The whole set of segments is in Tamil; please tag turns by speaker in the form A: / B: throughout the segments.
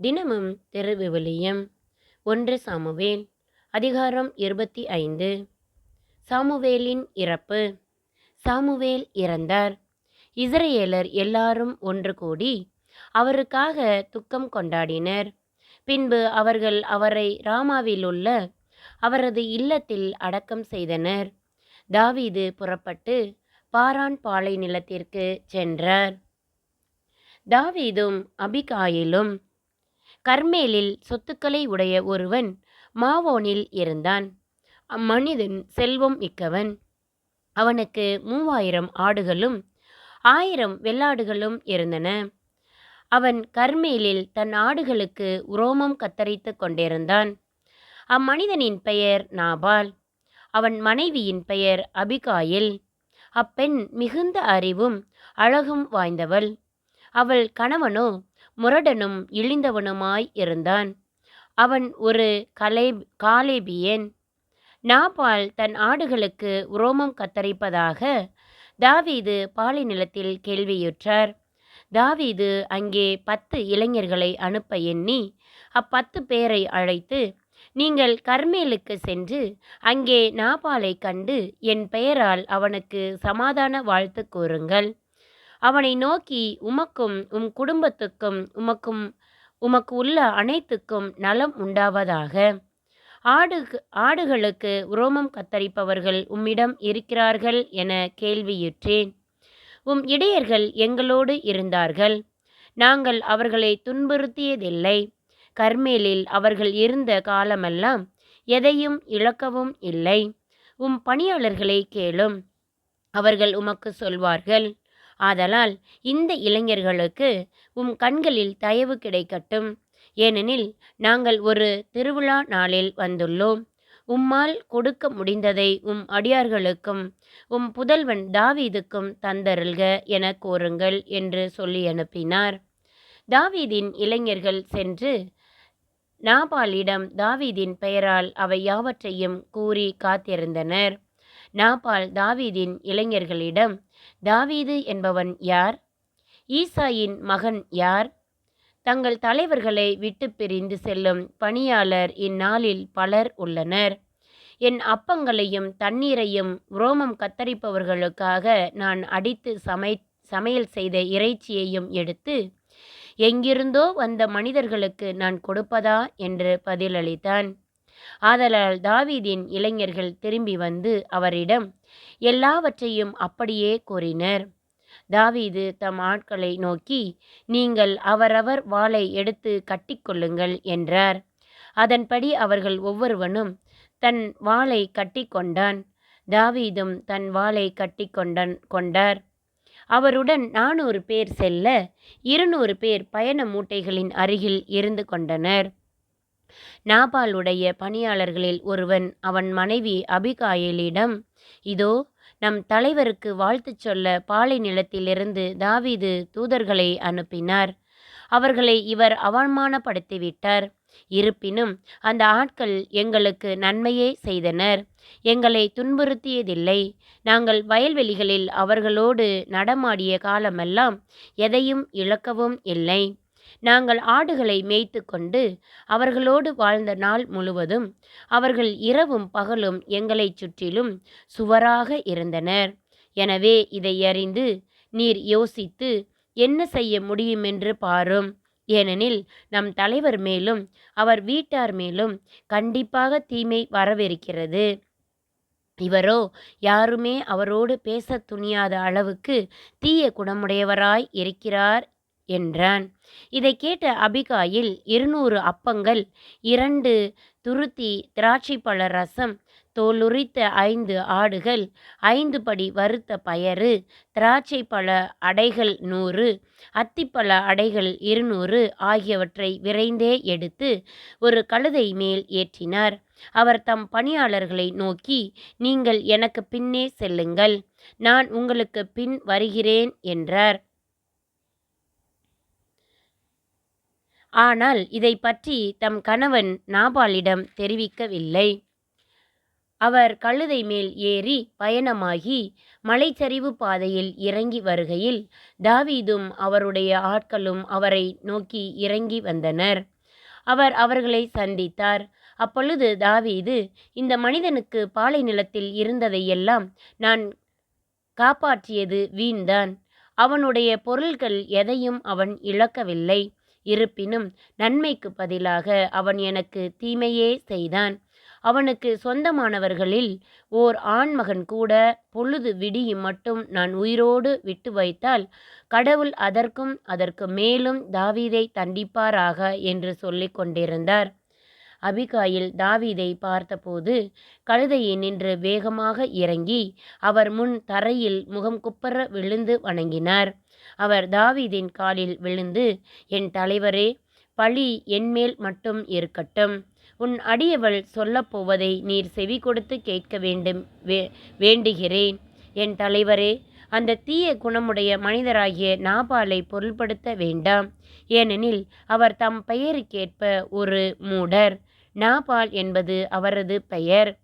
A: தினமும் திருவிவிலியம் ஒன்று சாமுவேல் அதிகாரம் இருபத்தி ஐந்து சாமுவேலின் இறப்பு. சாமுவேல் இறந்தார். இஸ்ரேலர் எல்லாரும் ஒன்று கூடி அவருக்காக துக்கம் கொண்டாடினர். பின்பு அவர்கள் அவரை ராமாவில் உள்ள அவரது இல்லத்தில் அடக்கம் செய்தனர். தாவீது புறப்பட்டு பாரான் பாலை நிலத்திற்கு சென்றார். தாவீதும் அபிகாயிலும் கர்மேலில் சொத்துக்களை உடைய ஒருவன் மாவோனில் இருந்தான். அம்மனிதன் செல்வம் மிக்கவன். அவனுக்கு மூவாயிரம் ஆடுகளும் ஆயிரம் வெள்ளாடுகளும் இருந்தன. அவன் கர்மேலில் தன் ஆடுகளுக்கு உரோமம் கத்தரித்து கொண்டிருந்தான். அம்மனிதனின் பெயர் நாபால் அவன் மனைவியின் பெயர் அபிகாயில். அப்பெண் மிகுந்த அறிவும் அழகும் வாய்ந்தவள். அவள் கணவனோ முரடனும் இழிந்தவனுமாய் இருந்தான். அவன் ஒரு கலை காலேபியன். நாபால் தன் ஆடுகளுக்கு உரோமம் கத்தரிப்பதாக தாவீது பாலை நிலத்தில் கேள்வியுற்றார். தாவீது அங்கே பத்து இளைஞர்களை அனுப்ப எண்ணி அப்பத்து பேரை அழைத்து நீங்கள் கர்மேலுக்கு சென்று அங்கே நாபாலை கண்டு என் பெயரால் அவனுக்கு சமாதான வாழ்த்து கூறுங்கள். அவனை நோக்கி உமக்கும் உம் குடும்பத்துக்கும் உமக்கும் உமக்கு உள்ள அனைத்துக்கும் நலம் உண்டாவதாக. ஆடு ஆடுகளுக்கு உரோமம் கத்தரிப்பவர்கள் உம்மிடம் இருக்கிறார்கள் என கேள்வியுற்றேன். உம் இடையர்கள் எங்களோடு இருந்தார்கள். நாங்கள் அவர்களை துன்புறுத்தியதில்லை. கர்மேலில் அவர்கள் இருந்த காலமெல்லாம் எதையும் இழக்கவும் இல்லை. உம் பணியாளர்களை கேளும். அவர்கள் உமக்கு சொல்வார்கள். ஆதலால் இந்த இளைஞர்களுக்கு உம் கண்களில் தயவு கிடைக்கட்டும். ஏனெனில் நாங்கள் ஒரு திருவிழா நாளில் வந்துள்ளோம். உம்மால் கொடுக்க முடிந்ததை உம் அடியார்களுக்கும் உம் புதல்வன் தாவீதுக்கும் தந்தருள்க என கூறுங்கள் என்று சொல்லி அனுப்பினார். தாவீதின் இளைஞர்கள் சென்று நாபாலிடம் தாவீதின் பெயரால் அவை யாவற்றையும் கூறி காத்திருந்தனர். நாபால் தாவீதின் இளைஞர்களிடம் தாவீது என்பவன் யார்? ஈசாயின் மகன் யார்? தங்கள் தலைவர்களை விட்டு பிரிந்து செல்லும் பணியாளர் இந்நாளில் பலர் உள்ளனர். என் அப்பங்களையும் தண்ணீரையும் உரோமம் கத்தரிப்பவர்களுக்காக நான் அடித்து சமை சமையல் செய்த இறைச்சியையும் எடுத்து எங்கிருந்தோ வந்த மனிதர்களுக்கு நான் கொடுப்பதா? என்று பதிலளித்தான். ஆதலால் தாவீதின் இளைஞர்கள் திரும்பி வந்து அவரிடம் எல்லாவற்றையும் அப்படியே கூறினர். தாவீது தம் ஆட்களை நோக்கி நீங்கள் அவரவர் வாளை எடுத்து கட்டிக்கொள்ளுங்கள் என்றார். அதன்படி அவர்கள் ஒவ்வொருவனும் தன் வாளை கட்டிக்கொண்டான். தாவீதும் தன் வாளை கட்டிக்கொண்டன் கொண்டார். அவருடன் நானூறு பேர் செல்ல இருநூறு பேர் பயண மூட்டைகளின் அருகில் இருந்து கொண்டனர். நாபாலுடைய பணியாளர்களில் ஒருவன் அவன் மனைவி அபிகாயிலிடம் இதோ நம் தலைவருக்கு வாழ்த்துச் சொல்ல பாலை நிலத்திலிருந்து தாவீது தூதர்களை அனுப்பினார். அவர்களை இவர் அவமானப்படுத்திவிட்டார். இருப்பினும் அந்த ஆட்கள் எங்களுக்கு நன்மையே செய்தனர். எங்களை துன்புறுத்தியதில்லை. நாங்கள் வயல்வெளிகளில் அவர்களோடு நடமாடிய காலமெல்லாம் எதையும் இழக்கவும் இல்லை. நாங்கள் ஆடுகளை மேய்த்து கொண்டு அவர்களோடு வாழ்ந்த நாள் முழுவதும் அவர்கள் இரவும் பகலும் எங்களை சுற்றிலும் சுவராக இருந்தனர். எனவே இதை அறிந்து நீர் யோசித்து என்ன செய்ய முடியுமென்று பாரும். ஏனெனில் நம் தலைவர் மேலும் அவர் வீட்டார் மேலும் கண்டிப்பாக தீமை வரவிருக்கிறது இவரோ யாருமே அவரோடு பேச துணியாத அளவுக்கு தீய குணமுடையவராய் இருக்கிறார் என்றான். இதை கேட்ட அபிகாயில் இருநூறு அப்பங்கள் இரண்டு துருத்தி திராட்சை பழ ரசம் தோலுரித்த ஐந்து ஆடுகள் ஐந்து படி வறுத்த பயறு திராட்சை பழ அடைகள் நூறு அத்திப்பழ அடைகள் இருநூறு ஆகியவற்றை விரைந்தே எடுத்து ஒரு கழுதை மேல் ஏற்றினார். அவர் தம் பணியாளர்களை நோக்கி நீங்கள் எனக்கு பின்னே செல்லுங்கள். நான் உங்களுக்கு பின் வருகிறேன் என்றார். ஆனால் இதை பற்றி தம் கணவன் நாபாலிடம் தெரிவிக்கவில்லை. அவர் கழுதை மேல் ஏறி பயணமாகி மலைச்சரிவு பாதையில் இறங்கி வருகையில் தாவீதும் அவருடைய ஆட்களும் அவரை நோக்கி இறங்கி வந்தனர். அவர் அவர்களை சந்தித்தார். அப்பொழுது தாவீது இந்த மனிதனுக்கு பாலை நிலத்தில் இருந்ததையெல்லாம் நான் காப்பாற்றியது வீண்தான். அவனுடைய பொருள்கள் எதையும் அவன் இழக்கவில்லை. இருப்பினும் நன்மைக்கு பதிலாக அவன் எனக்கு தீமையே செய்தான். அவனுக்கு சொந்தமானவர்களில் ஓர் ஆண்மகன் கூட பொழுது விடியும் மட்டும் நான் உயிரோடு விட்டு வைத்தால் கடவுள் அதற்கும் அதற்கு மேலும் தாவீதை தண்டிப்பாராக என்று சொல்லி கொண்டிருந்தார். அபிகாயில் தாவீதை பார்த்தபோது கழுதையை நின்று வேகமாக இறங்கி அவர் முன் தரையில் முகம் குப்பர விழுந்து வணங்கினார். அவர் தாவீதின் காலில் விழுந்து என் தலைவரே பழி என்மேல் மட்டும் இருக்கட்டும். உன் அடியவள் சொல்லப்போவதை நீர் செவி கொடுத்து கேட்க வேண்டும் வே வேண்டுகிறேன். என் தலைவரே அந்த தீய குணமுடைய மனிதராகிய நாபாலை பொருள்படுத்த வேண்டாம். ஏனெனில் அவர் தம் பெயருக்கேற்ப ஒரு மூடர். நாபால் என்பது அவரது பெயர்.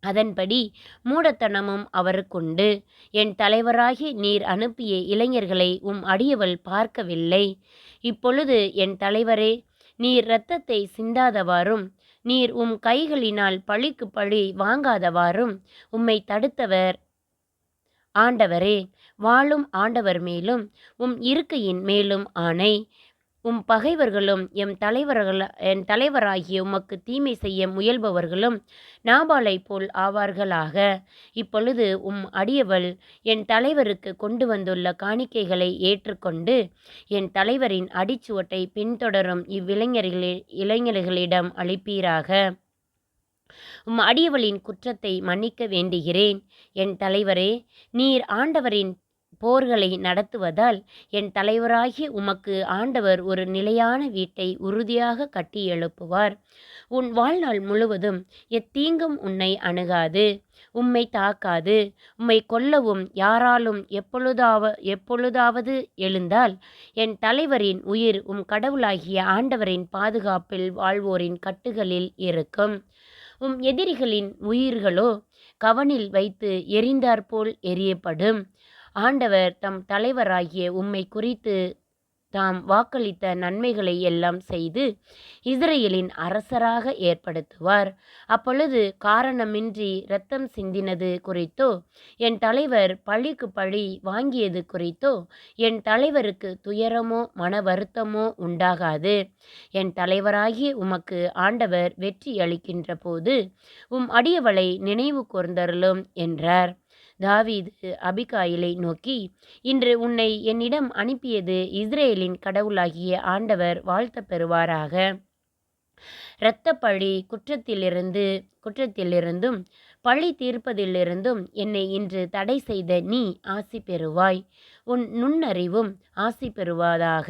A: அதன்படி மூடத்தனமும் அவருக்குண்டு. என் தலைவராகி நீர் அனுப்பிய இளைஞர்களை உம் அடியவள் பார்க்கவில்லை. இப்பொழுது என் தலைவரே நீர் இரத்தத்தை சிந்தாதவாறும் நீர் உம் கைகளினால் பழிக்கு பழி வாங்காதவாறும் உம்மை தடுத்தவர். ஆண்டவரே வாழும் ஆண்டவர் மேலும் உம் இருக்கையின் மேலும் ஆணை. உம் பகைவர்களும் எம் தலைவர்கள் என் தலைவராகிய உமக்கு தீமை செய்ய முயல்பவர்களும் நாபாலைப் போல் ஆவார்களாக. இப்பொழுது உம் அடியவள் என் தலைவருக்கு கொண்டு வந்துள்ள காணிக்கைகளை ஏற்றுக்கொண்டு என் தலைவரின் அடிச்சுவட்டை பின்தொடரும் இவ்விளைஞர்களே இளைஞர்களிடம் அளிப்பீராக. உம் அடியவளின் குற்றத்தை மன்னிக்க வேண்டுகிறேன். என் தலைவரே நீர் ஆண்டவரின் போர்களை நடத்துவதால் என் தலைவராகிய உமக்கு ஆண்டவர் ஒரு நிலையான வீட்டை உறுதியாக கட்டி எழுப்புவார் உன் வாழ்நாள் முழுவதும் எத்தீங்கும் உன்னை அணுகாது. உம்மை தாக்காது. உம்மை கொல்லவும் யாராலும் எப்பொழுதாவ எப்பொழுதாவது எழுந்தால் என் தலைவரின் உயிர் உம் கடவுளாகிய ஆண்டவரின் பாதுகாப்பில் வாழ்வோரின் கட்டுகளில் இருக்கும். உம் எதிரிகளின் உயிர்களோ கவனில் வைத்து எரிந்தாற்போல் எரியப்படும். ஆண்டவர் தம் தலைவராகிய உம்மை குறித்து தாம் வாக்களித்த நன்மைகளை எல்லாம் செய்து இஸ்ரேலின் அரசராக ஏற்படுத்துவார். அப்பொழுது காரணமின்றி இரத்தம் சிந்தினது குறித்தோ என் தலைவர் பழிக்கு பழி வாங்கியது குறித்தோ என் தலைவருக்கு துயரமோ மன வருத்தமோ உண்டாகாது. என் தலைவராகிய உமக்கு ஆண்டவர் வெற்றி அளிக்கின்ற போது உம் அடியவளை நினைவு கூர்ந்தருளும் என்றார். தாவீது அபிகாயிலை நோக்கி இன்று உன்னை என்னிடம் அனுப்பியது இஸ்ரேலின் கடவுளாகிய ஆண்டவர் வாழ்த்தப் பெறுவாராக இரத்தப்பழி குற்றத்திலிருந்து குற்றத்திலிருந்தும் பழி தீர்ப்பதிலிருந்தும் என்னை இன்று தடை செய்த நீ ஆசி பெறுவாய். உன் நுண்ணறிவும் ஆசி பெறுவதாக.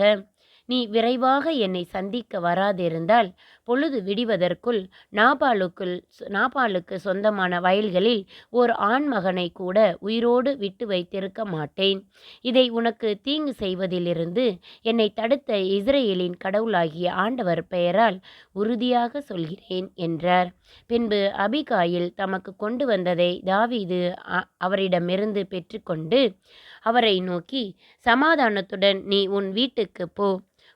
A: நீ விரைவாக என்னை சந்திக்க வராதிருந்தால் பொழுது விடிவதற்குள் நாபாலுக்குள் நாபாலுக்கு சொந்தமான வயல்களில் ஒரு ஆண்மகனை கூட உயிரோடு விட்டு வைத்திருக்க மாட்டேன். இதை உனக்கு தீங்கு செய்வதிலிருந்து என்னை தடுத்த இஸ்ரேலின் கடவுளாகிய ஆண்டவர் பெயரால் உறுதியாக சொல்கிறேன் என்றார். பின்பு அபிகாயில் தமக்கு கொண்டு வந்ததை தாவீது அவரிடமிருந்து பெற்றுக்கொண்டு அவரை நோக்கி சமாதானத்துடன் நீ உன் வீட்டுக்கு போ.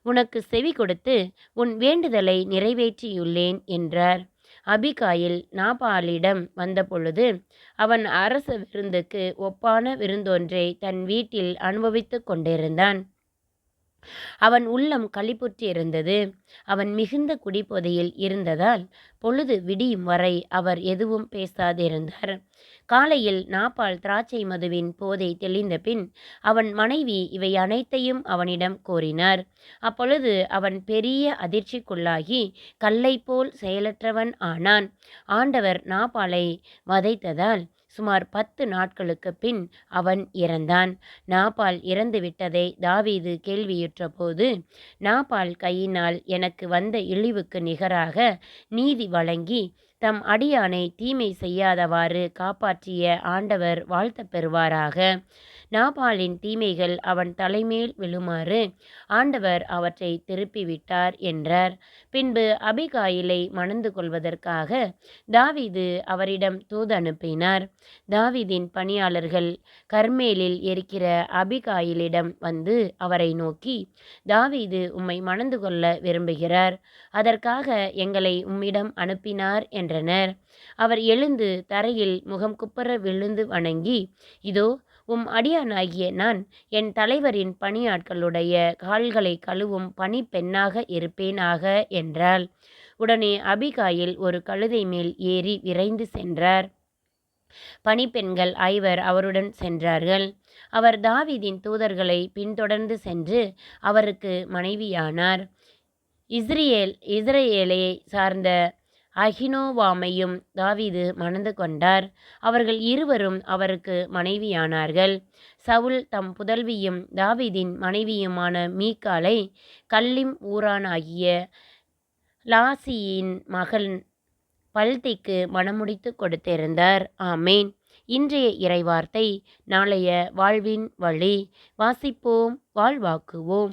A: உனக்கு செவி கொடுத்து உன் வேண்டுதலை நிறைவேற்றியுள்ளேன் என்றார். அபிகாயில் நாபாலிடம் வந்தபொழுது அவன் அரச விருந்துக்கு ஒப்பான விருந்தொன்றை தன் வீட்டில் அனுபவித்து கொண்டிருந்தான். அவன் உள்ளம் களிப்புற்றிருந்தது. அவன் மிகுந்த குடிபோதையில் இருந்ததால் பொழுது விடியும் வரை அவர் எதுவும் பேசாதிருந்தார். காலையில் நாப்பால் திராட்சை மதுவின் போதை தெளிந்த பின் அவன் மனைவி இவை அனைத்தையும் அவனிடம் கோரினார் அப்பொழுது அவன் பெரிய அதிர்ச்சிக்குள்ளாகி கல்லை போல் செயலற்றவன் ஆனான். ஆண்டவர் நாப்பாலை வதைத்ததால் சுமார் பத்து நாட்களுக்கு பின் அவன் இறந்தான். நாபால் இறந்துவிட்டதை தாவீது கேள்வியுற்ற போது நாபால் கையினால் எனக்கு வந்த இழிவுக்கு நிகராக நீதி வழங்கி தம் அடியானை தீமை செய்யாதவாறு காப்பாற்றிய ஆண்டவர் வாழ்த்த பெறுவாராக. நாபாலின் தீமைகள் அவன் தலைமேல் விழுமாறு ஆண்டவர் அவற்றை திருப்பிவிட்டார் என்றார். பின்பு அபிகாயிலை மணந்து கொள்வதற்காக தாவிது அவரிடம் தூது அனுப்பினார். தாவிதின் பணியாளர்கள் கர்மேலில் இருக்கிற அபிகாயிலிடம் வந்து அவரை நோக்கி தாவீது உம்மை மணந்து கொள்ள விரும்புகிறார். அதற்காக எங்களை உம்மிடம் அனுப்பினார் நின்றனர். அவர் எழுந்து தரையில் முகம் குப்புற விழுந்து வணங்கி இதோ உம் அடியானாகிய நான் என் தலைவரின் பணியாட்களுடைய கால்களை கழுவும் பணிப்பெண்ணாக இருப்பேனாக என்றாள். உடனே அபிகாயில் ஒரு கழுதை மேல் ஏறி விரைந்து சென்றார். பணிப்பெண்கள் ஐவர் அவருடன் சென்றார்கள். அவர் தாவிதின் தூதர்களை பின்தொடர்ந்து சென்று அவருக்கு மனைவியானார். இஸ்ரேல் இஸ்ரேலை சார்ந்த அகினோவாமையும் தாவீது மணந்து கொண்டார். அவர்கள் இருவரும் அவருக்கு மனைவியானார்கள். சவுல் தம் புதல்வியும் தாவீதின் மனைவியுமான மீக்காலை கல்லிம் ஊரானாகிய லாசியின் மகன் பல்திக்கு மணமுடித்து கொடுத்திருந்தார். ஆமேன். இன்றைய இறைவார்த்தை நாளைய வாழ்வின் வழி. வாசிப்போம் வாழ்வாக்குவோம்.